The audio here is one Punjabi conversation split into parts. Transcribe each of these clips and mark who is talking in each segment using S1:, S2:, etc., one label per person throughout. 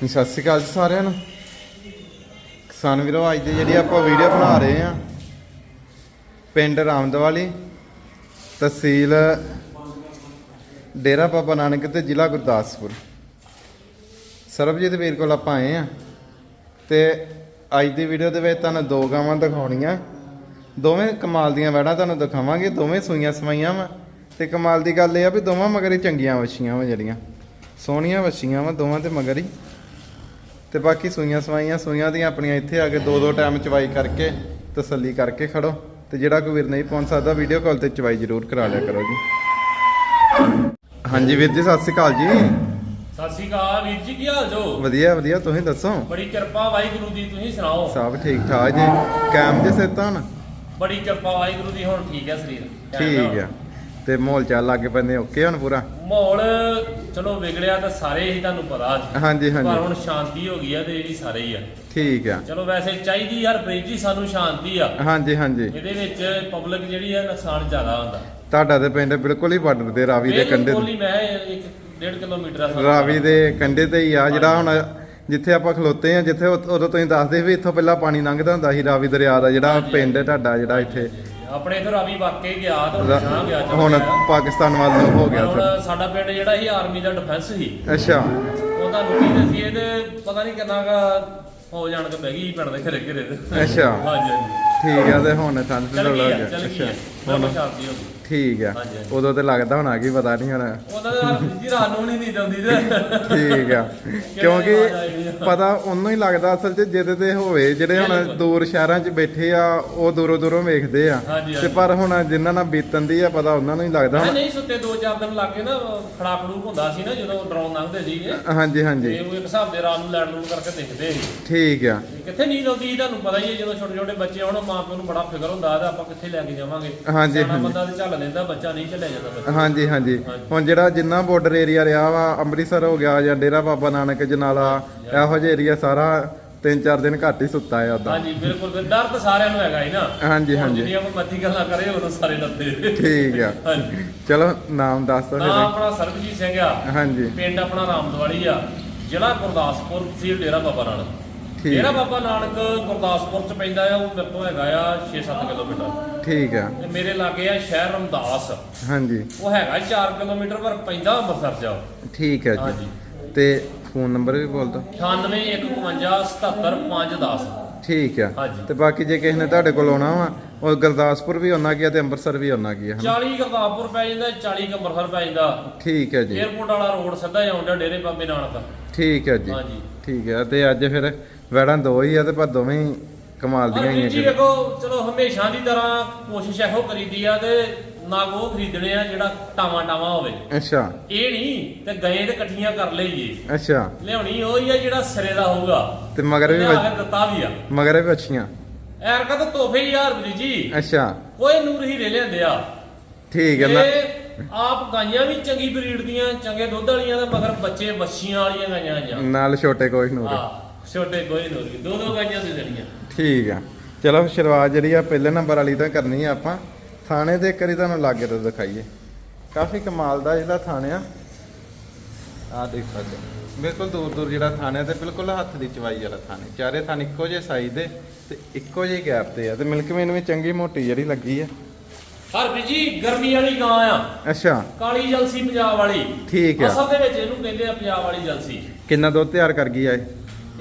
S1: ਜੀ, ਸਤਿ ਸ਼੍ਰੀ ਅਕਾਲ ਜੀ ਸਾਰਿਆਂ ਨੂੰ। ਕਿਸਾਨ ਵੀਰੋ ਅੱਜ ਦੀ ਜਿਹੜੀ ਆਪਾਂ ਵੀਡੀਓ ਬਣਾ ਰਹੇ ਆ ਪਿੰਡ ਰਾਮਦਵਾਲੀ ਤਹਿਸੀਲ ਡੇਰਾ ਬਾਬਾ ਨਾਨਕ ਤੇ ਜ਼ਿਲ੍ਹਾ ਗੁਰਦਾਸਪੁਰ। ਸਰਬਜੀਤ ਵੀਰ ਕੋਲ ਆਪਾਂ ਆਏ ਆ ਤੇ ਅੱਜ ਦੀ ਵੀਡੀਓ ਦੇ ਵਿੱਚ ਤੁਹਾਨੂੰ ਦੋ ਗਾਵਾਂ ਦਿਖਾਉਣੀਆਂ। ਦੋਵੇਂ ਕਮਾਲ ਦੀਆਂ ਵੈੜਾਂ ਤੁਹਾਨੂੰ ਦਿਖਾਵਾਂਗੇ ਦੋਵੇਂ ਸੂਈਆਂ ਸਵਾਈਆਂ ਵਾ। ਤੇ ਕਮਾਲ ਦੀ ਗੱਲ ਇਹ ਆ ਵੀ ਦੋਵਾਂ ਮਗਰ ਹੀ ਚੰਗੀਆਂ ਵਛੀਆਂ ਵਾ ਜਿਹੜੀਆਂ। ਸੋਹਣੀਆਂ ਵੱਛੀਆਂ ਵਾ ਦੋਵਾਂ ਤੇ ਮਗਰ ਹੀ। ਤੇ ਬਾਕੀ ਸੂਈਆਂ ਸਵਾਈਆਂ ਸੂਈਆਂ ਦੀਆਂ ਆਪਣੀਆਂ ਇੱਥੇ ਆ ਕੇ ਦੋ ਦੋ ਟਾਈਮ ਚਵਾਈ ਕਰਕੇ ਤਸੱਲੀ ਕਰਕੇ ਖੜੋ। ਤੇ ਜਿਹੜਾ ਕੋਈ ਵੀਰ ਨਹੀਂ ਪਹੁੰਚ ਸਕਦਾ ਵੀਡੀਓ ਕਾਲ ਤੇ ਚਵਾਈ ਜ਼ਰੂਰ ਕਰਾ ਲਿਆ ਕਰੋ ਜੀ। ਹਾਂਜੀ ਵੀਰ ਜੀ ਸਤਿ ਸ਼੍ਰੀ ਅਕਾਲ ਜੀ।
S2: ਸਤਿ ਸ਼੍ਰੀ ਅਕਾਲ ਵੀਰ ਜੀ ਕੀ ਹਾਲ ਜੋ?
S1: ਵਧੀਆ ਵਧੀਆ ਤੁਸੀਂ ਦੱਸੋ?
S2: ਬੜੀ ਕਿਰਪਾ ਵਾਹਿਗੁਰੂ ਦੀ ਤੁਸੀਂ ਸੁਣਾਓ?
S1: ਸਭ ਠੀਕ ਠਾਕ ਜੀ। ਕੈਮ ਜੇ ਸਿੱਤ
S2: ਬੜੀ ਕਿਰਪਾ ਵਾਹਿਗੁਰੂ ਦੀ ਹੁਣ ਠੀਕ ਹੈ ਸਰੀਰ।
S1: ਠੀਕ ਆ। ਤੇ ਮਾਹੌਲ ਚੱਲ ਲੱਗੇ ਪੈਂਦੇ ਓਕੇ ਹੁਣ ਪੂਰਾ।
S2: ਮਾਹੌਲ ਚਲੋ ਵਿਗੜਿਆ ਤਾਂ ਸਾਰੇ ਹੀ ਤੁਹਾਨੂੰ ਪਤਾ ਅੱਜ।
S1: ਹਾਂਜੀ
S2: ਪਰ
S1: ਹਾਂਜੀ
S2: ਹੁਣ ਸ਼ਾਂਤੀ ਹੋ ਗਈ ਆ ਤੇ ਇਹ ਵੀ ਸਾਰੇ ਹੀ ਆ।
S1: ਠੀਕ ਆ।
S2: ਚਲੋ ਵੈਸੇ ਚਾਹੀਦੀ ਯਾਰ ਪ੍ਰੀਤ ਜੀ ਸਾਨੂੰ ਸ਼ਾਂਤੀ ਆ।
S1: ਹਾਂਜੀ ਹਾਂਜੀ।
S2: ਇਹਦੇ ਵਿੱਚ ਪਬਲਿਕ ਜਿਹੜੀ ਆ ਨੁਕਸਾਨ ਜ਼ਿਆਦਾ ਹੁੰਦਾ।
S1: ਤੁਹਾਡਾ ਤੇ ਪਿੰਡ ਬਿਲਕੁਲ ਹੀ ਬਾਰਡਰ ਤੇ ਰਾਵੀ ਦੇ ਕੰਢੇ
S2: ਬਿਲਕੁਲ ਹੀ ਮੈਂ ਇੱਕ ਡੇਢ ਕਿਲੋਮੀਟਰ ਆ
S1: ਰਾਵੀ ਦੇ ਕੰਢੇ ਤੇ ਹੀ ਆ ਜਿਹੜਾ ਹੁਣ ਜਿੱਥੇ ਆਪਾਂ ਖਲੋਤੇ ਆ ਜਿੱਥੇ ਉਦੋਂ ਤੁਸੀਂ ਦੱਸਦੇ ਵੀ ਇੱਥੋਂ ਪਹਿਲਾਂ ਪਾਣੀ ਲੰਘਦਾ ਹੁੰਦਾ ਸੀ ਰਾਵੀ ਦਰਿਆ ਦਾ ਜਿਹੜਾ। ਪਿੰਡ ਹੈ ਤੁਹਾਡਾ ਜਿਹੜਾ ਇੱਥੇ।
S2: ਆਪਣੇ ਇਧਰ ਰਾਵੀ ਵਾਕੇ ਗਿਆ ਤਾਂ ਹੁਣ ਗਿਆ ਚੱਲ
S1: ਹੁਣ
S2: ਗਿਆ।
S1: ਪਾਕਿਸਤਾਨ ਵੱਲ ਨੂੰ ਹੋ ਗਿਆ
S2: ਹੁਣ
S1: ਸਰ
S2: ਸਾਡਾ ਪਿੰਡ ਜਿਹੜਾ ਸੀ ਆਰਮੀ ਦਾ ਡਿਫੈਂਸ ਸੀ।
S1: ਅੱਛਾ।
S2: ਉਹ ਤੁਹਾਨੂੰ ਕੀ ਦੱਸੀਏ ਤੇ ਪਤਾ ਨਹੀਂ ਕਿੰਨਾ ਕਾ ਹੋ ਜਾਣ ਕੇ ਬਹਿ ਗਈ ਪਿੰਡ ਦੇ ਘਰੇ ਘਰੇ।
S1: ਅੱਛਾ।
S2: ਹਾਂਜੀ ਹਾਂਜੀ।
S1: ਠੀਕ ਆ ਤੇ ਹੁਣ ਠੰਡ
S2: ਚੱਲ
S1: ਢੋਲ
S2: ਗਈ
S1: ਹੋ
S2: ਆ
S1: ਗਿਆ
S2: ਚੱਲ ਗਈ ਆ
S1: ਅੱਛਾ।
S2: ਹੁਣ
S1: ਹੁਣ
S2: ਸ਼ਾਂਤੀ ਹੋ ਗਈ
S1: ਠੀਕ ਆ।
S2: ਹਾਂਜੀ, ਹਾਂਜੀ।
S1: ਉਦੋਂ ਤੇ ਲੱਗਦਾ ਹੋਣਾ ਕੀ ਪਤਾ ਨਹੀਂ ਹੁਣ।
S2: ਉਹਦਾ ਤਾਂ ਜੀ ਰਾਤ ਨੂੰ ਨਹੀਂ ਨੀਂਦ ਆਉਂਦੀ ਤੇ।
S1: ਠੀਕ ਆ। ਕਿਉਂਕਿ ਪਤਾ ਉਹਨੂੰ ਹੀ ਲੱਗਦਾ ਅਸਲ 'ਚ ਜਿਹਦੇ ਤੇ ਹੋਵੇ ਜਿਹੜੇ ਹੁਣ
S2: ਬਿਲਕੁਲ।
S1: ਦੂਰ ਸ਼ਹਿਰਾਂ 'ਚ ਬੈਠੇ ਆ ਉਹ ਦੂਰੋਂ ਦੂਰੋਂ ਵੇਖਦੇ ਆ।
S2: ਹਾਂਜੀ,
S1: ਤੇ
S2: ਹਾਂਜੀ।
S1: ਪਰ ਹੁਣ ਜਿਨ੍ਹਾਂ ਨਾਲ ਬੀਤਣ ਦੀ ਆ ਪਤਾ ਉਹਨਾਂ ਨੂੰ ਹੀ ਲੱਗਦਾ
S2: ਮੈਂ
S1: ਹੁਣ।
S2: ਨਹੀਂ ਸੁੱਤੇ ਦੋ ਚਾਰ ਦਿਨ ਲੱਗੇ ਨਾ ਖੜਾ ਖੜੂਕ ਹੁੰਦਾ ਸੀ ਨਾ ਜਦੋਂ ਡਰਾਉਣ ਲੰਘਦੇ ਸੀਗੇ।
S1: ਹਾਂਜੀ
S2: ਤੇ
S1: ਹਾਂਜੀ
S2: ਉਹ ਇੱਕ ਹਿਸਾਬ ਦੇ ਰਾਤ ਨੂੰ ਲੈਣ ਲੂਣ ਕਰਕੇ ਦੇਖਦੇ ਸੀ।
S1: ਠੀਕ ਆ।
S2: ਕਿੱਥੇ ਨੀਂਦ ਆਉਂਦੀ ਸੀ ਤੁਹਾਨੂੰ ਪਤਾ ਹੀ ਹੈ ਜਦੋਂ ਛੋਟੇ ਛੋਟੇ ਬੱਚੇ ਹੋਣ ਮਾਂ ਪਿਓ ਨੂੰ ਬੜਾ ਫਿਕਰ ਹੁੰਦਾ ਤੇ ਆਪਾਂ ਕਿੱਥੇ ਲੈ ਕੇ ਜਾਵਾਂਗੇ?
S1: ਹਾਂਜੀ,
S2: ਸਿਆਣਾ
S1: ਹਾਂਜੀ।
S2: ਬੰਦਾ ਤੇ ਚੱਲ ਲੈਂਦਾ ਬੱਚਾ ਨਹੀਂ ਚੱਲਿਆ ਜਾਂਦਾ ਬੱਚਾ।
S1: ਹਾਂਜੀ ਹਾਂਜੀ। ਹੁਣ ਜਿਹੜਾ ਜਿੰਨਾ ਬਾਰਡਰ ਏਰੀਆ ਰਿਹਾ ਵਾ ਅੰਮ੍ਰਿਤਸਰ ਹੋ ਗਿਆ ਜਾਂ ਡੇਰਾ ਬਾਬਾ ਨਾਨਕ ਜਨਾਲਾ ਇਹੋ ਜਿਹਾ ਏਰੀਆ ਸਾਰਾ ਤਿੰਨ ਚਾਰ ਦਿਨ ਘੱਟ ਹੀ ਸੁੱਤਾ ਆ ਉਦਾਂ
S2: ਹਾਂਜੀ ਬਿਲਕੁਲ ਫਿਰ ਡਰ ਤਾਂ ਸਾਰਿਆਂ ਨੂੰ ਹੈਗਾ ਹੀ ਨਾ।
S1: ਹਾਂਜੀ, ਹਾਂਜੀ।
S2: ਜਿੰਨੀਆਂ ਕੋਈ ਮੱਤੀ ਗੱਲਾਂ ਕਰੇ ਉਦੋਂ ਸਾਰੇ ਡਰਦੇ।
S1: ਠੀਕ ਆ।
S2: ਹਾਂਜੀ।
S1: ਚਲੋ ਨਾਮ ਦੱਸ ਦਿਓ
S2: ਨਾਮ
S1: ਫਿਰ
S2: ਆਪਣਾ ਸਰਬਜੀਤ ਸਿੰਘ ਆ।
S1: ਹਾਂਜੀ।
S2: ਪਿੰਡ ਆਪਣਾ ਰਾਮਦਵਾੜੀ ਆ। ਜ਼ਿਲ੍ਹਾ ਗੁਰਦਾਸਪੁਰ ਤਹਿਸੀਲ ਡੇਰਾ ਬਾਬਾ ਨਾਨਕ। ਡੇਰਾ ਬਾਬਾ ਨਾਨਕ ਗੁਰਦਾਸਪੁਰ ਚ ਪੈਂਦਾ ਆ ਉਹ ਮੇਰੇ ਤੋਂ ਹੈਗਾ ਆ 6-7 ਕਿਲੋਮੀਟਰ।
S1: ਠੀਕ ਆ।
S2: ਤੇ ਮੇਰੇ ਲਾਗੇ ਆ ਸ਼ਹਿਰ ਰਮਦਾਸ।
S1: ਹਾਂਜੀ।
S2: ਉਹ ਹੈਗਾ 4 ਕਿਲੋਮੀਟਰ ਪਰ ਪੈਂਦਾ ਅੰਮ੍ਰਿਤਸਰ ਜਾ
S1: ਠੀਕ
S2: ਹਾਂਜੀ।
S1: ਜੀ। ਤੇ ਫੋਨ ਨੰਬਰ ਵੀ ਬੋਲ ਦਿਓ।
S2: 9815577510
S1: ਠੀਕ ਆ। ਤੇ ਬਾਕੀ ਜੇ ਕਿਸੇ ਨੇ ਤੁਹਾਡੇ ਕੋਲ ਆਉਣਾ ਵਾ ਉਹ ਗੁਰਦਾਸਪੁਰ ਵੀ ਆਉਣਾ ਗਿਆ ਤੇ ਅੰਮ੍ਰਿਤਸਰ ਵੀ ਆਉਣਾ ਗਿਆ ਹਨਾ?
S2: 40 ਗੁਰਦਾਸਪੁਰ ਪੈ ਜਾਂਦਾ 40 ਕੁ ਅੰਮ੍ਰਿਤਸਰ ਪੈ ਜਾਂਦਾ।
S1: ਠੀਕ ਹੈ ਜੀ।
S2: ਏਅਰਪੋਰਟ ਵਾਲਾ ਰੋਡ ਸਿੱਧਾ ਆਉਂਦਾ ਡੇਰੇ ਬਾਬੇ ਨਾਨਕ।
S1: ਠੀਕ ਹੈ ਜੀ।
S2: ਹਾਂਜੀ।
S1: ਠੀਕ ਹੈ ਤੇ ਅੱਜ ਫਿਰ ਵੈੜਾਂ ਦੋ ਹੀ ਆ ਤੇ ਪਰ ਦੋਵੇਂ ਹੀ ਕਮਾਲ ਦੀਆਂ ਹੀ
S2: ਅਰਵਿੰਦ ਜੀ
S1: ਆ
S2: ਵੇਖੋ ਚਲੋ ਹਮੇਸ਼ਾ ਦੀ ਤਰ੍ਹਾਂ ਕੋਸ਼ਿਸ਼ ਇਹੋ ਕਰੀਦੀ ਆ ਤੇ ਨਾ ਉਹ ਖਰੀਦਣੇ ਆ ਜਿਹੜਾ ਟਾਵਾਂ ਟਾਵਾਂ ਹੋਵੇ।
S1: ਅੱਛਾ।
S2: ਇਹ ਨਹੀਂ ਤੇ ਗਏ ਤੇ ਇਕੱਠੀਆਂ ਕਰ ਲਈਏ।
S1: ਅੱਛਾ।
S2: ਲਿਆਉਣੀ ਉਹ ਹੀ ਆ ਜਿਹੜਾ ਸਿਰੇ ਦਾ ਹੋਊਗਾ।
S1: ਤੇ ਮਗਰ ਵੀ
S2: ਲਿਆ
S1: ਵੱਜ-
S2: ਦਿੱਤਾ ਵੀ ਆ।
S1: ਮਗਰ ਵੀ ਅੱਛੀਆਂ
S2: ਐਰਕਾ ਤਾਂ ਤੋਹਫੇ ਹੀ ਯਾਰ ਵੀਰ ਜੀ।
S1: ਅੱਛਾ।
S2: ਕੋਈ ਨੂਰ ਹੀਰੇ ਲਿਆਂਦੇ ਆ।
S1: ਠੀਕ ਹੈ ਨਾ।
S2: ਤੇ ਆਪ ਗਾਈਆਂ ਵੀ ਚੰਗੀ ਬਰੀਡ ਦੀਆਂ ਚੰਗੇ ਦੁੱਧ ਵਾਲੀਆਂ ਤੇ ਮਗਰ ਬੱਚੇ ਵੱਛੀਆਂ ਵਾਲੀਆਂ ਗਾਈਆਂ ਆਈਆਂ
S1: ਨਾਲ ਛੋਟੇ ਕੋਈ ਨੂੰ
S2: ਆ ਛੋਟੇ ਕੋਈ ਨੂਰ ਦੋ ਦੋ ਗਾਈਆਂ ਦੇ ਦੇਣੀਆਂ।
S1: ਠੀਕ ਆ। ਚਲੋ ਸ਼ੁਰੂਆਤ ਜਿਹੜੀ ਆ ਪਹਿਲੇ ਨੰਬਰ ਵਾਲੀ ਤੋਂ ਕਰਨੀ ਆ ਆਪਾਂ। ਥਾਣੇ ਦੇ ਇੱਕ ਵਾਰੀ ਤੁਹਾਨੂੰ ਲਾਗੇ ਤੋਂ ਦਿਖਾਈਏ। ਕਾਫੀ ਕਮਾਲ ਦਾ ਜਿਹੜਾ ਥਾਣੇ ਆ। ਆ ਦੇਖ ਸਕਦੇ। ਬਿਲਕੁਲ ਦੂਰ ਦੂਰ ਜਿਹੜਾ ਥਾਣੇ ਤੇ ਬਿਲਕੁਲ ਹੱਥ ਦੀ ਚਵਾਈ ਵਾਲਾ ਥਾਣੇ। ਚਾਰੇ ਥਾਣੇ ਇੱਕੋ ਜਿਹੇ ਸਾਈਜ਼ ਦੇ ਤੇ ਇੱਕੋ ਜਿਹੇ ਗੈਪ ਤੇ ਆ। ਤੇ ਮਿਲਕ ਮੇਨ ਵੀ ਚੰਗੀ ਮੋਟੀ ਜਿਹੜੀ ਲੱਗੀ ਆ।
S2: ਹਰ ਵੀ ਜੀ ਗਰਮੀ ਵਾਲੀ ਗਾਂ ਆ।
S1: ਅੱਛਾ।
S2: ਕਾਲੀ ਜਲਸੀ ਪੰਜਾਬ ਵਾਲੀ।
S1: ਠੀਕ ਆ।
S2: ਅਸਲ ਦੇ ਵਿੱਚ ਇਹਨੂੰ ਕਹਿੰਦੇ ਆ ਪੰਜਾਬ ਵਾਲੀ ਜਲਸੀ।
S1: ਕਿੰਨਾ ਦੁੱਧ ਤਿਆਰ ਕਰ ਗਈ ਆ ਇਹ?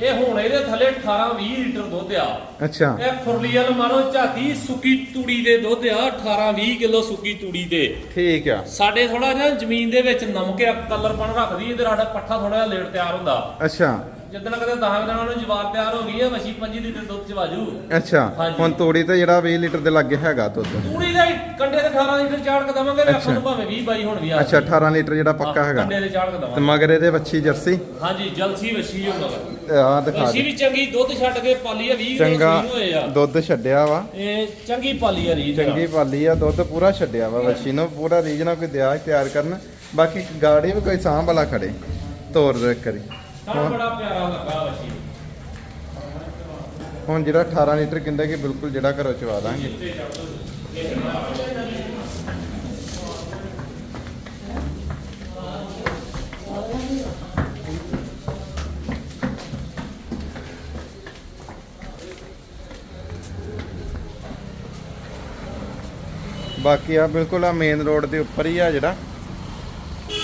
S2: ਇਹ ਹੁਣ ਇਹਦੇ ਥੱਲੇ 18 20 ਲੀਟਰ ਦੁੱਧ ਆ।
S1: ਅੱਛਾ।
S2: ਇਹ ਵਾਲ ਮਾਰੋ ਝਾਤੀ ਸੁੱਕੀ ਤੂੜੀ ਦੇ ਦੁੱਧ ਆ 18 20 ਕਿਲੋ ਸੁੱਕੀ ਤੂੜੀ ਦੇ।
S1: ਠੀਕ ਆ।
S2: ਸਾਡੇ ਥੋੜਾ ਜਿਹਾ ਜ਼ਮੀਨ ਦੇ ਵਿੱਚ ਨਮਕ ਆ ਕਲਰਪਣ ਰੱਖਦੀ ਇਹਦੇ ਸਾਡਾ ਪੱਠਾ ਥੋੜਾ ਜਿਹਾ ਲੇਟ ਤਿਆਰ ਹੁੰਦਾ।
S1: ਅੱਛਾ।
S2: ਜਿੱਦਣ ਕਦੇ 10 ਦਿਨਾਂ ਨੂੰ ਜਵਾਰ ਤਿਆਰ ਹੋ ਗਈ ਹੈ ਵਸ਼ੀ 25 ਲੀਟਰ ਦੁੱਧ ਚ ਵਾਜੂ।
S1: ਅੱਛਾ
S2: ਹਾਂਜੀ।
S1: ਹੁਣ ਤੋੜੀ ਤੇ ਜਿਹੜਾ 20 ਲੀਟਰ ਦੇ ਲੱਗੇ ਹੈਗਾ ਦੁੱਧ।
S2: ਤੂੜੀ ਦੇ ਕੰਡੇ ਤੇ 18 ਲੀਟਰ ਚਾੜ ਕੇ ਦਵਾਂਗੇ ਵੇਖਣ
S1: ਅੱਛਾ।
S2: ਨੂੰ ਭਾਵੇਂ 20 22 ਹੁਣ ਵੀ ਆ
S1: ਅੱਛਾ 18 ਲੀਟਰ ਜਿਹੜਾ ਪੱਕਾ
S2: ਹਾਂ,
S1: ਹੈਗਾ।
S2: ਕੰਡੇ ਤੇ ਚਾੜ ਕੇ
S1: ਤੇ
S2: ਦਵਾਂਗੇ
S1: ਮਗਰ ਇਹਦੇ ਵੱਛੀ ਜਰਸੀ?
S2: ਹਾਂਜੀ ਜਲਸੀ ਵਸ਼ੀ ਹੋ ਮਗਰ।
S1: ਆ ਦਿਖਾ
S2: ਵਸ਼ੀ
S1: ਦੇ।
S2: ਵੀ ਚੰਗੀ ਦੁੱਧ ਛੱਡ ਕੇ ਪਾਲੀ ਆ 20 ਕਿਲੋ
S1: ਚੰਗਾ
S2: ਸੂਈ ਹੋਏ ਆ।
S1: ਦੁੱਧ ਛੱਡਿਆ ਵਾ।
S2: ਇਹ ਚੰਗੀ ਪਾਲੀ ਆ ਰੀਤ
S1: ਚੰਗੀ ਪਾਲੀ ਆ ਦੁੱਧ ਪੂਰਾ ਛੱਡਿਆ ਵਾ ਵੱਛੀ ਨੂੰ ਪੂਰਾ ਰੀਜਨਾ ਕੋਈ ਦਿਆ ਤਿਆਰ ਕਰਨ। ਬਾਕੀ ਗਾੜੀ ਵੀ ਕੋਈ ਸਾਂਭ ਵਾਲਾ ਖੜੇ ਤੋਰ ਦੇ ਕਰੀ
S2: ਸਾਨੂੰ
S1: ਹੁਣ ਜਿਹੜਾ 18 ਲੀਟਰ ਕਹਿੰਦਾ ਕਿ ਬਿਲਕੁਲ ਜਿਹੜਾ ਘਰੋਂ ਚਵਾ ਦਾਂਗੇ। ਬਾਕੀ ਆ ਬਿਲਕੁਲ ਆ ਮੇਨ ਰੋਡ ਦੇ ਉੱਪਰ ਹੀ ਆ ਜਿਹੜਾ।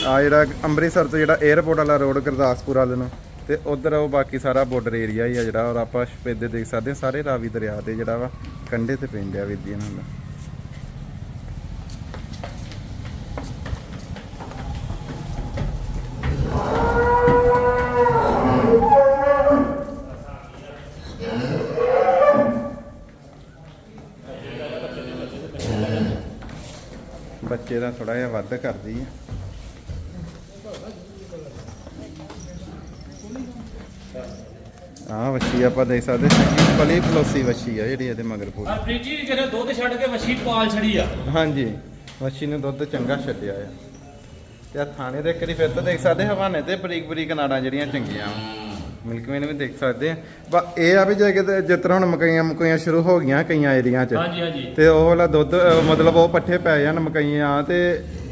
S1: ਆ ਜਿਹੜਾ ਅੰਮ੍ਰਿਤਸਰ ਤੋਂ ਜਿਹੜਾ 에ਅਰਪੋਰਟ ਵਾਲਾ ਰੋਡ ਗੁਰਦਾਸਪੁਰ ਵਾਲੇ ਨੂੰ, ਤੇ ਉਧਰ ਉਹ ਬਾਕੀ ਸਾਰਾ ਬਾਰਡਰ ਏਰੀਆ ਹੀ ਆ ਜਿਹੜਾ, ਔਰ ਆਪਾਂ ਸਪੇਦੇ ਦੇਖ ਸਕਦੇ ਹਾਂ, ਸਾਰੇ ਰਾਵੀ ਦਰਿਆ ਦੇ ਜਿਹੜਾ ਵਾ, ਕੰਢੇ ਤੇ ਪੈਂਦੇ ਆ ਵਿਧੀ ਇਹਨਾਂ ਬੱਚੇ ਦਾ ਥੋੜਾ ਜਿਹਾ ਵੱਧ ਕਰਦੀ ਆ। ਆ ਵੱਛੀ ਆਪਾਂ ਦੇਖ ਸਕਦੇ ਚੰਗੀ ਪਲੀ ਪਲੋਸੀ ਵੱਛੀ ਆ ਜਿਹੜੀ ਇਹਦੇ ਮਗਰ ਪੂਰੀ।
S2: ਹਰਪ੍ਰੀਤ ਜੀ ਜਿਹੜੇ ਦੁੱਧ ਛੱਡ ਕੇ ਮੱਛੀ ਪਾਲ ਛੜੀ ਆ।
S1: ਹਾਂਜੀ ਵੱਛੀ ਨੇ ਦੁੱਧ ਚੰਗਾ ਛੱਡਿਆ ਆ। ਤੇ ਆ ਥਾਣੇ ਦੇ ਕਰੀ ਫਿਰ ਤਾਂ ਦੇਖ ਸਕਦੇ ਹਵਾਨੇ ਤੇ ਬਰੀਕ ਬਰੀਕ ਨਾੜਾਂ ਜਿਹੜੀਆਂ ਚੰਗੀਆਂ ਮਿਲਕਵੇਨ ਵੀ ਦੇਖ ਸਕਦੇ ਆ। ਬਾ ਇਹ ਆ ਵੀ ਜੇ ਕਿਤੇ ਜਿਸ ਤਰ੍ਹਾਂ ਹੁਣ ਮਕਈਆਂ ਮਕਈਆਂ ਸ਼ੁਰੂ ਹੋ ਗਈਆਂ ਕਈਆਂ ਏਰੀਆਂ 'ਚ।
S2: ਹਾਂਜੀ ਹਾਂਜੀ।
S1: ਤੇ ਉਹ ਵਾਲਾ ਦੁੱਧ ਮਤਲਬ ਉਹ ਪੱਠੇ ਪੈ ਜਾਣ ਮਕਈਆਂ ਤੇ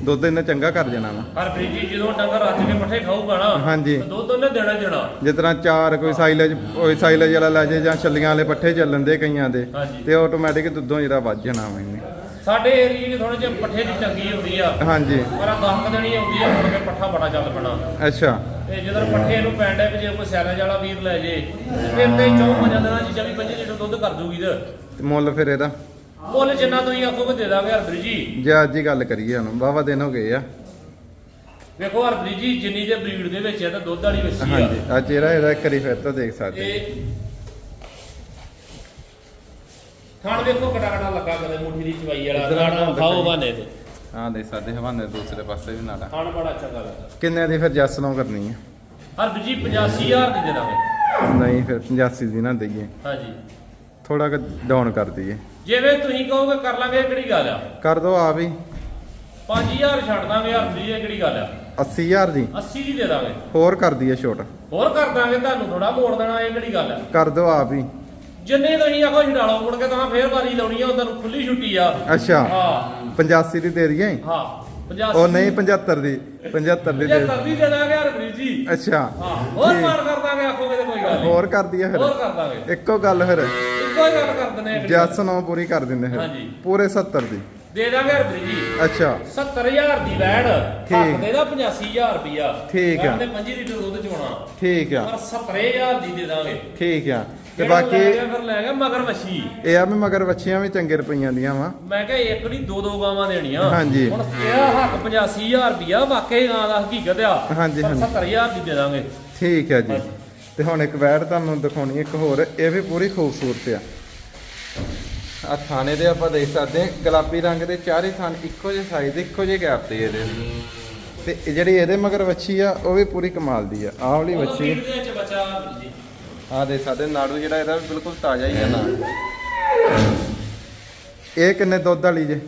S1: ਦੁੱਧ ਇਹਨਾਂ ਚੰਗਾ ਕਰ ਜਾਣਾ ਵਾ।
S2: ਹਰਪ੍ਰੀਤ ਜੀ ਜਦੋਂ ਡੰਗਰ ਰੱਜ ਕੇ ਪੱਠੇ ਖਾਊਗਾ ਨਾ
S1: ਹਾਂਜੀ।
S2: ਤੇ ਦੁੱਧ ਉਹਨੇ ਦੇਣਾ ਹੀ ਦੇਣਾ
S1: ਜਿਸ ਤਰ੍ਹਾਂ ਚਾਰ ਕੋਈ ਸਾਈਲੇਜ ਕੋਈ ਸਾਈਲੇਜ ਵਾਲਾ ਲੈ ਜੇ ਜਾਂ ਛੱਲੀਆਂ ਵਾਲੇ ਪੱਠੇ ਚੱਲਣ ਦੇ ਕਈਆਂ ਦੇ
S2: ਹਾਂਜੀ।
S1: ਤੇ ਆਟੋਮੈਟਿਕ ਦੁੱਧੋਂ ਜਿਹੜਾ ਵੱਜ ਜਾਣਾ ਵਾ ਇਹਨੇ।
S2: ਸਾਡੇ ਏਰੀਏ 'ਚ ਥੋੜੇ ਜਿਹਾ ਪੱਠੇ ਦੀ ਤੰਗੀ ਹੁੰਦੀ ਆ।
S1: ਹਾਂਜੀ।
S2: ਪਰ ਆ ਦਸ ਦੇਣੀ ਆਉਂਦੀ ਆ ਮੁੜ ਕੇ ਪੱਠਾ ਬੜਾ ਚੱਲ ਪੈਣਾ।
S1: ਅੱਛਾ।
S2: ਤੇ ਜਦੋਂ ਪੱਠੇ ਨੂੰ ਪੈਂਡੇ ਵੀ ਜੇ ਕੋਈ ਸੈਲੇਜ ਵਾਲਾ ਵੀਰ ਲੈ ਜੇ ਤੇ ਫਿਰ ਤੇ ਚੌਂ ਮਜਾ ਦੇਣਾ ਜੀ 24 25 ਲੀਟਰ ਦੁੱਧ ਕਰ ਦੂਗੀ ਤੇ।
S1: ਤੇ ਮੁੱਲ ਫਿਰ ਇਹਦਾ?
S2: ਮੁੱਲ ਜਿੰਨਾ ਤੁਸੀਂ ਆਖੋਗੇ ਦੇ ਦਾਂਗੇ ਹਰਪ੍ਰੀਤ ਜੀ।
S1: ਜੇ ਅੱਜ ਹੀ ਗੱਲ ਕਰੀਏ ਹੁਣ ਵਾਵਾ ਦਿਨ ਹੋ ਗਏ ਆ।
S2: ਵੇਖੋ ਹਰਪ੍ਰੀਤ ਜੀ ਜਿੰਨੀ ਦੇ ਬਰੀਡ ਦੇ ਵਿੱਚ ਹੈ ਤਾਂ ਦੁੱਧ ਵਾਲੀ ਵੱਛੀ ਆ।
S1: ਹਾਂਜੀ ਅੱਜ ਜਿਹੜਾ ਇਹਦਾ ਇੱਕ ਵਾਰੀ ਫਿਰ ਤੋਂ ਦੇਖ ਸਕਦੇ।
S2: ਇਹ ਥਾਣ ਵੇਖੋ ਕਟਾ ਕਟਾ ਲੱਗਾ ਕਦੇ ਮੁੱਠੀ ਦੀ ਚਵਾਈ ਵਾਲਾ
S1: ਆਹ
S2: ਖਾਓ। ਬਾਨੇ ਤੇ।
S1: ਹਾਂ ਦੇਖ ਸਕਦੇ ਹਵਾਨੇ ਦੇ ਦੂਸਰੇ ਪਾਸੇ ਵੀ ਨਾਲਾ
S2: ਥਾਣ ਬੜਾ ਚੰਗਾ ਲੱਗਾ
S1: ਕਿੰਨੇ ਦੀ ਫਿਰ ਜੱਸ ਨੂੰ ਕਰਨੀ ਹੈ
S2: ਹਰਪ੍ਰੀਤ ਜੀ 85000 ਦੀ ਦੇ ਦਾਂਗੇ
S1: ਨਹੀਂ ਫਿਰ 85 ਦੀ ਨਾ ਦਈਏ।
S2: ਹਾਂਜੀ।
S1: ਥੋੜਾ ਕੁ ਡਾਊਨ ਕਰ ਦਈਏ।
S2: ਜਿਵੇਂ ਤੁਸੀਂ ਕਹੋਗੇ ਕਰ ਲਾਂਗੇ ਇਹ ਕਿਹੜੀ ਗੱਲ ਆ?
S1: ਕਰ ਦੋ ਆ ਵੀ
S2: 5000 ਛੱਡ ਦਾਂਗੇ ਹਰਪ੍ਰੀਤ ਜੀ ਇਹ ਕਿਹੜੀ ਗੱਲ ਆ?
S1: 80000 ਦੀ।
S2: 80 ਦੀ ਦੇ ਦਾਂਗੇ।
S1: ਹੋਰ ਕਰ ਦਈਏ ਛੋਟ।
S2: ਹੋਰ ਕਰ ਦਾਂਗੇ ਤੁਹਾਨੂੰ ਥੋੜਾ ਮੋੜ ਦੇਣਾ ਇਹ ਕਿਹੜੀ ਗੱਲ ਆ?
S1: ਕਰ ਦੋ ਆਪ ਹੀ।
S2: ਜਿੰਨੇ ਤੁਸੀਂ ਆਖੋ ਛਡਾਲੋ ਮੁੜ ਕੇ ਤਾਂ ਫੇਰ ਵਾਰੀ ਲਾਉਣੀ ਆ ਤੁਹਾਨੂੰ ਖੁੱਲੀ ਛੁੱਟੀ ਆ।
S1: ਅੱਛਾ।
S2: ਹਾਂ।
S1: 85 ਦੀ ਦੇ ਦਈਏ?
S2: ਹਾਂ 50
S1: ਉਹ ਨਹੀਂ 75 ਦੀ। 75 ਦੀ ਦੇ
S2: 75 ਦੀ ਦੇ ਦਾਂਗੇ ਹਰਪ੍ਰੀਤ ਜੀ।
S1: ਅੱਛਾ।
S2: ਹਾਂ ਹੋਰ
S1: ਠੀਕ।
S2: ਮਾਰ ਕਰ ਦਾਂਗੇ ਆਖੋਗੇ ਤੇ ਕੋਈ ਗੱਲ ਨਹੀਂ।
S1: ਹੋਰ ਕਰ ਦਈਏ
S2: ਹੋਰ
S1: ਫਿਰ
S2: ਕਰ ਦਾਂਗੇ।
S1: ਇੱਕੋ ਗੱਲ ਫਿਰ।
S2: ਇੱਕੋ ਹੀ ਗੱਲ ਕਰ ਆ
S1: ਜੱਸ ਨੂੰ ਪੂਰੀ ਕਰ ਦਿੰਦੇ ਫਿਰ।
S2: ਹਾਂਜੀ।
S1: ਪੂਰੇ 70 ਦੀ।
S2: ਦੇ ਦਾਂਗੇ ਹਰਪ੍ਰੀਤ ਜੀ।
S1: ਅੱਛਾ।
S2: 70000 ਦੀ ਵੈੜ
S1: ਠੀਕ।
S2: ਹੱਕ ਦੇ ਦਾ 85000 ਰੁਪਿਆ
S1: ਠੀਕ ਆ।
S2: ਤੇ 5 ਲੀਟਰ ਦੁੱਧ ਚੋਣਾ।
S1: ਠੀਕ ਆ।
S2: ਪਰ 70000 ਦੀ ਦੇ ਦਾਂਗੇ।
S1: ਠੀਕ ਆ। ਤੇ ਬਾਕੀ
S2: ਫਿਰ ਲੈ ਗਿਆ ਮਗਰ ਮੱਛੀ
S1: ਇਹ ਆ ਵੀ ਮਗਰ ਵੱਛੀਆਂ ਵੀ ਚੰਗੇ ਰੁਪਈਆਂ ਦੀਆਂ ਵਾ।
S2: ਮੈਂ ਕਿਹਾ ਇੱਕ ਨਹੀਂ ਦੋ ਦੋ ਗਾਵਾਂ ਦੇਣੀਆਂ।
S1: ਹਾਂਜੀ।
S2: ਹੁਣ ਇਹਦਾ ਹੱਕ 85000 ਰੁਪਿਆ ਵਾਕਈ ਗਾਂ ਦਾ ਹਕੀਕਤ ਆ।
S1: ਹਾਂਜੀ, ਹਾਂਜੀ।
S2: 70000 ਦੀ ਦੇ ਦਾਂਗੇ।
S1: ਠੀਕ ਹੈ ਜੀ। ਤੇ ਹੁਣ ਇੱਕ ਵੈੜ ਤੁਹਾਨੂੰ ਦਿਖਾਉਣੀ ਇੱਕ ਹੋਰ ਇਹ ਵੀ ਪੂਰੀ ਖੂਬਸੂਰਤ ਆ। ਆ ਥਾਣੇ ਦੇ ਆਪਾਂ ਦੇਖ ਸਕਦੇ ਹਾਂ ਗੁਲਾਬੀ ਰੰਗ ਦੇ ਚਾਰੇ ਥਾਨ ਇੱਕੋ ਜਿਹੇ ਸਾਈਜ਼ ਇੱਕੋ ਜਿਹੇ ਗੈਪ ਤੇ ਇਹਦੇ। ਤੇ ਇਹ ਜਿਹੜੀ ਇਹਦੇ ਮਗਰ ਵੱਛੀ ਆ ਉਹ ਵੀ ਪੂਰੀ ਕਮਾਲ ਦੀ ਆ। ਆਹ ਵਾਲੀ ਵੱਛੀ।
S2: ਦੇ
S1: ਆ ਦੇਖ ਸਕਦੇ ਨਾੜੂ ਜਿਹੜਾ ਇਹਦਾ ਬਿਲਕੁਲ ਤਾਜ਼ਾ ਹੀ ਆ ਨਾ। ਇਹ ਕਿੰਨੇ ਦੁੱਧ ਵਾਲੀ ਜੇ?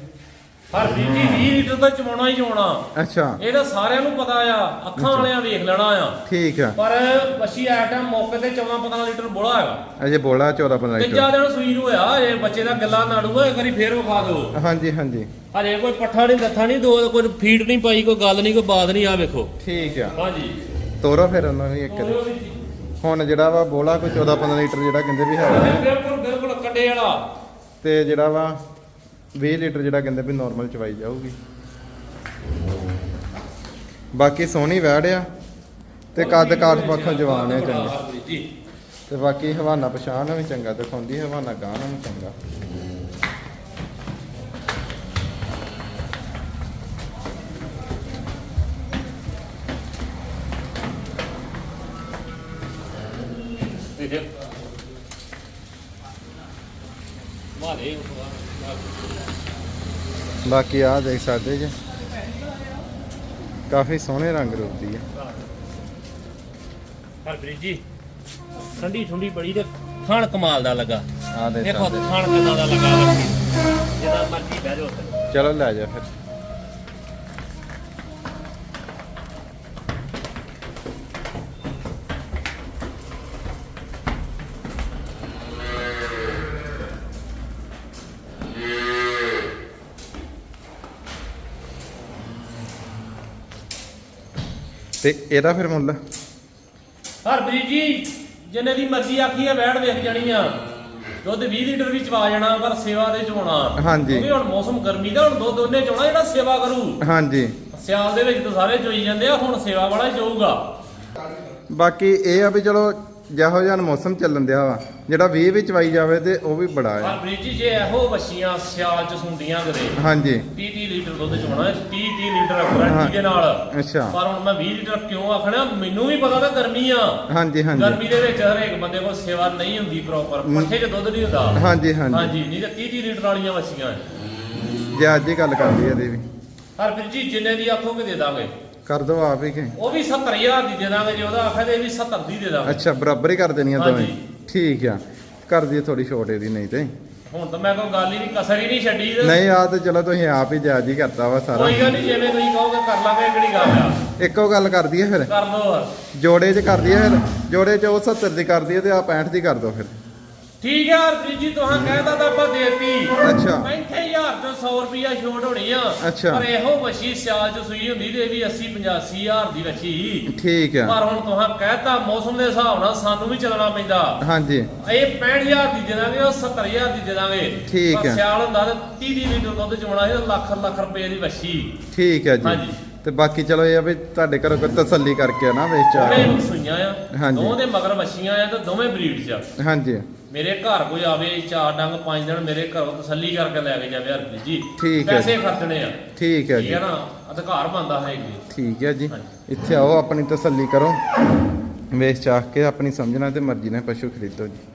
S2: ਹਰ ਬੀਜੀ 20 ਲੀਟਰ ਤਾਂ ਚਵਾਉਣਾ ਹੀ ਚਵਾਉਣਾ
S1: ਅੱਛਾ।
S2: ਇਹ ਤਾਂ ਸਾਰਿਆਂ ਨੂੰ ਪਤਾ ਆ ਅੱਖਾਂ ਵਾਲਿਆਂ ਵੇਖ ਲੈਣਾ ਆ।
S1: ਠੀਕ ਆ।
S2: ਪਰ ਬੱਚੀ ਟਾਈਮ ਮੌਕੇ ਤੇ 14 15 ਲੀਟਰ ਬੋਲਾ ਹੈਗਾ।
S1: ਅਜੇ ਬੋਲਾ 14 15
S2: ਤੀਜਾ
S1: ਲੀਟਰ।
S2: ਦਿਨ ਸੂਈ ਨੂੰ ਹੋਇਆ ਇਹ ਬੱਚੇ ਦਾ ਗੱਲਾਂ ਨਾੜੂ ਆ ਇੱਕ ਵਾਰੀ ਫੇਰ ਵਿਖਾ ਦਿਓ।
S1: ਹਾਂਜੀ ਹਾਂਜੀ।
S2: ਹਜੇ ਕੋਈ ਪੱਠਾ ਨਹੀਂ ਦੱਥਾ ਨਹੀਂ ਦੋ ਕੋਈ ਫੀਡ ਨਹੀਂ ਪਾਈ ਕੋਈ ਗੱਲ ਨਹੀਂ ਕੋਈ ਬਾਤ ਨਹੀਂ ਆ ਵੇਖੋ।
S1: ਠੀਕ ਆ।
S2: ਹਾਂਜੀ।
S1: ਤੋਰੋ ਫਿਰ ਉਹਨਾਂ ਵੀ ਇੱਕ ਵਾਰੀ। ਹੁਣ ਜਿਹੜਾ ਵਾ ਬੋਲਾ ਕੋਈ 14 15 ਲੀਟਰ ਜਿਹੜਾ ਕਹਿੰਦੇ ਵੀ ਹੈਗਾ। ਆ।
S2: ਬਿਲਕੁਲ ਬਿਲਕੁਲ ਕੱਡੇ ਵਾਲਾ।
S1: ਤੇ ਜਿਹੜਾ ਵਾ 20 ਲੀਟਰ ਜਿਹੜਾ ਕਹਿੰਦੇ ਵੀ ਨਾਰਮਲ ਚਵਾਈ ਜਾਊਗੀ। ਬਾਕੀ ਸੋਹਣੀ ਵੈੜ ਆ ਤੇ ਕੱਦ ਕਾਠ ਪੱਖੋਂ ਜਵਾਨ ਹੈ ਚੰਗੇ। ਤੇ ਬਾਕੀ ਹਵਾਨਾ ਪਛਾਣ ਵੀ ਚੰਗਾ ਦਿਖਾਉਂਦੀ ਹਵਾਨਾ ਗਾਂ ਨੂੰ ਵੀ ਚੰਗਾ।
S2: ਮਾਰੇ
S1: ਬਾਕੀ ਆ ਦੇਖ ਸਕਦੇ ਜੀ। ਕਾਫੀ ਸੋਹਣੇ ਰੰਗ ਰੂਪ ਦੀ ਹੈ
S2: ਹਰਪ੍ਰੀਤ ਜੀ ਠੰਡੀ ਠੰਡੀ ਬੜੀ ਤੇ ਖਾਣ ਕਮਾਲ ਦਾ ਲੱਗਾ।
S1: ਆ ਦੇਖ
S2: ਖਾਣ ਕਿੰਨਾ ਦਾ ਲੱਗਾ। ਜਿੰਨਾ ਮਰਜ਼ੀ ਬਹਿ ਜਾਓ
S1: ਚਲੋ ਲੈ ਜਾ ਫਿਰ। ਤੇ ਇਹਦਾ ਫਿਰ ਮੁੱਲ?
S2: ਹਰਪ੍ਰੀਤ ਜੀ ਜਿੰਨੇ ਦੀ ਮਰਜ਼ੀ ਆਖੀ ਆ ਬੈਠ ਵੇਖ ਜਾਣੀ ਆ। ਦੁੱਧ 20 ਲੀਟਰ ਵੀ ਚਵਾ ਜਾਣਾ ਪਰ ਸੇਵਾ ਦੇ ਚੋਣਾ
S1: ਹਾਂਜੀ।
S2: ਕਿਉਂਕਿ ਹੁਣ ਮੌਸਮ ਗਰਮੀ ਦਾ ਹੁਣ ਦੁੱਧ ਉਹਨੇ ਚੋਣਾ ਜਿਹੜਾ ਸੇਵਾ ਕਰੂ।
S1: ਹਾਂਜੀ।
S2: ਸਿਆਲ ਦੇ ਵਿੱਚ ਤਾਂ ਸਾਰੇ ਚੋਈ ਜਾਂਦੇ ਆ ਹੁਣ ਸੇਵਾ ਵਾਲਾ ਹੀ ਚੋਊਗਾ।
S1: ਬਾਕੀ ਇਹ ਆ ਵੀ ਚਲੋ ਜਿਹੋ ਜਿਹਾ ਮੌਸਮ ਚੱਲਣ ਦਿਆ ਵਾ। ਜਿਹੜਾ 20 ਵਿੱਚ ਵਾਈ ਜਾਵੇ ਤੇ ਉਹ ਵੀ ਬੜਾ
S2: ਪਰ
S1: ਆ।
S2: ਬ੍ਰਿਜੀ ਜੇ ਇਹੋ ਬੱਚੀਆਂ ਸਿਆਲ ਚ ਸੁੰਦੀਆਂ ਕਦੇ
S1: ਹਾਂਜੀ।
S2: 30 30 ਲੀਟਰ ਦੁੱਧ ਚੋਣਾ 30 30 ਲੀਟਰ ਗਰੰਟੀ ਦੇ ਨਾਲ।
S1: ਅੱਛਾ।
S2: ਪਰ ਹੁਣ ਮੈਂ 20 ਲੀਟਰ ਕਿਉਂ ਆਖਣਾ ਮੈਨੂੰ ਵੀ ਪਤਾ ਤਾਂ ਗਰਮੀ ਆ।
S1: ਹਾਂਜੀ ਹਾਂਜੀ।
S2: ਗਰਮੀ ਦੇ ਵਿੱਚ ਹਰੇਕ ਬੰਦੇ ਕੋਲ ਸੇਵਾ ਨਹੀਂ ਹੁੰਦੀ ਪ੍ਰੋਪਰ ਪੱਠੇ 'ਚ ਦੁੱਧ ਨਹੀਂ ਹੁੰਦਾ।
S1: ਹਾਂਜੀ ਹਾਂਜੀ।
S2: ਹਾਂਜੀ ਨਹੀਂ ਤਾਂ 30 30 ਲੀਟਰ ਵਾਲੀਆਂ ਮੱਛੀਆਂ
S1: ਜੇ ਅੱਜ ਹੀ ਗੱਲ ਕਰਦੀ ਇਹਦੀ ਵੀ।
S2: ਹਰ ਫਿਰ ਜੀ ਜਿੰਨੇ ਦੀ ਆਖੋਗੇ ਦੇ ਦਾਂਗੇ।
S1: ਕਰ ਦੋ ਆਪ ਹੀ ਕਿ।
S2: ਉਹ ਵੀ 70000 ਦੀ ਦੇ ਦਾਂਗੇ ਜੇ ਉਹਦਾ ਆਖੇ ਤੇ ਇਹ ਵੀ 70 ਦੀ ਦੇ ਦਾਂਗੇ।
S1: ਅੱਛਾ ਬਰਾਬਰ ਹੀ ਕਰ ਦੇਣੀਆਂ ਦੋਵੇਂ।
S2: ਹਾਂਜੀ।
S1: ਠੀਕ ਆ। ਕਰ ਦਈਏ ਥੋੜੀ ਛੋਟ ਇਹਦੀ ਨਹੀਂ ਤੇ।
S2: ਹੁਣ ਤਾਂ ਮੈਂ ਕੋਈ ਗੱਲ ਹੀ ਨਹੀਂ ਕਸਰ ਹੀ ਨਹੀਂ ਛੱਡੀ ਤੇ
S1: ਨਹੀਂ ਆ ਤੇ ਚਲੋ ਤੁਸੀਂ ਆਪ ਹੀ ਜਾਇਜ਼ ਹੀ ਕਰਤਾ ਵਾ ਸਾਰਾ।
S2: ਕੋਈ ਗੱਲ ਨਹੀਂ ਜਿਵੇਂ ਤੁਸੀਂ ਕਹੋਗੇ ਕਰ ਲਾਂਗੇ ਕਿਹੜੀ ਗੱਲ ਆ?
S1: ਇੱਕੋ ਗੱਲ ਕਰ ਦਈਏ ਫਿਰ।
S2: ਕਰ ਲਓ
S1: ਜੋੜੇ 'ਚ ਕਰ ਦਈਏ ਫਿਰ। ਜੋੜੇ 'ਚ ਉਹ 70 ਦੀ ਕਰ ਦਈਏ ਤੇ ਆ 65 ਦੀ ਕਰ ਦੋ ਫਿਰ।
S2: ਠੀਕ ਹੈ ਹਰਪ੍ਰੀਤ ਜੀ ਤੁਹਾਂ ਕਹਿਦਾ ਤਾਂ ਆਪਾਂ ਦੇਤੀ।
S1: ਅੱਛਾ।
S2: 65000 ਤੋਂ 100 ਰੁਪਿਆ ਛੋਟ ਹੋਣੀ ਆ।
S1: ਅੱਛਾ।
S2: ਪਰ ਇਹੋ ਮੱਛੀ ਸਿਆਲ ਚ ਸੂਈ ਹੁੰਦੀ ਤੇ ਇਹ ਵੀ 80 85000 ਦੀ ਮੱਛੀ
S1: ਠੀਕ ਆ।
S2: ਪਰ ਹੁਣ ਤੁਹਾਂ ਕਹਿਤਾ ਮੌਸਮ ਦੇ ਹਿਸਾਬ ਨਾਲ ਸਾਨੂੰ ਵੀ ਚੱਲਣਾ ਪੈਂਦਾ।
S1: ਹਾਂਜੀ।
S2: ਇਹ 65000 ਦੀ ਦੇ ਦਾਂਗੇ ਉਹ 70000 ਦੀ ਦੇ ਦਾਂਗੇ।
S1: ਠੀਕ
S2: ਪਰ
S1: ਹੈ।
S2: ਸਿਆਲ ਹੁੰਦਾ ਤੇ 30 30 ਲੀਟਰ ਦੁੱਧ ਚੋਣਾ ਇਹ ਲੱਖ ਲੱਖ ਰੁਪਏ ਦੀ ਮੱਛੀ
S1: ਠੀਕ ਹੈ ਜੀ।
S2: ਹਾਂਜੀ।
S1: ਤੇ ਬਾਕੀ ਚਲੋ ਇਹ ਆ ਵੀ ਤੁਹਾਡੇ ਘਰੋਂ ਕੋਈ ਤਸੱਲੀ ਕਰਕੇ ਨਾ ਵੇਚ ਆ।
S2: ਦੋਵੇਂ ਸੂਈਆਂ ਆ।
S1: ਹਾਂਜੀ।
S2: ਦੋਵਾਂ ਦੇ ਮਗਰ ਮੱਛੀਆਂ ਆ ਤੇ ਦੋਵੇਂ ਬਰੀਡ ਚ ਆ।
S1: ਹਾਂਜੀ।
S2: ਮੇਰੇ ਘਰ ਕੋਈ ਆਵੇ ਚਾਰ ਡੰਗ ਪੰਜ ਦਿਨ ਮੇਰੇ ਘਰੋਂ ਤਸੱਲੀ ਕਰਕੇ ਲੈ ਕੇ ਜਾਵੇ ਹਰਪ੍ਰੀਤ ਜੀ।
S1: ਠੀਕ ਹੈ
S2: ਪੈਸੇ ਖਰਚਣੇ ਆ।
S1: ਠੀਕ ਹੈ
S2: ਠੀਕ
S1: ਜੀ।
S2: ਹੈ ਨਾ? ਅਧਿਕਾਰ ਬੰਦਾ ਹੈ ਜੀ।
S1: ਠੀਕ ਹੈ ਜੀ। ਇੱਥੇ ਆਓ ਆਪਣੀ ਤਸੱਲੀ ਕਰੋ। ਵੇਚ ਚਾਖ ਕੇ ਆਪਣੀ ਸਮਝਣਾ ਤੇ ਮਰਜ਼ੀ ਨਾਲ ਪਸ਼ੂ ਖਰੀਦੋ ਜੀ।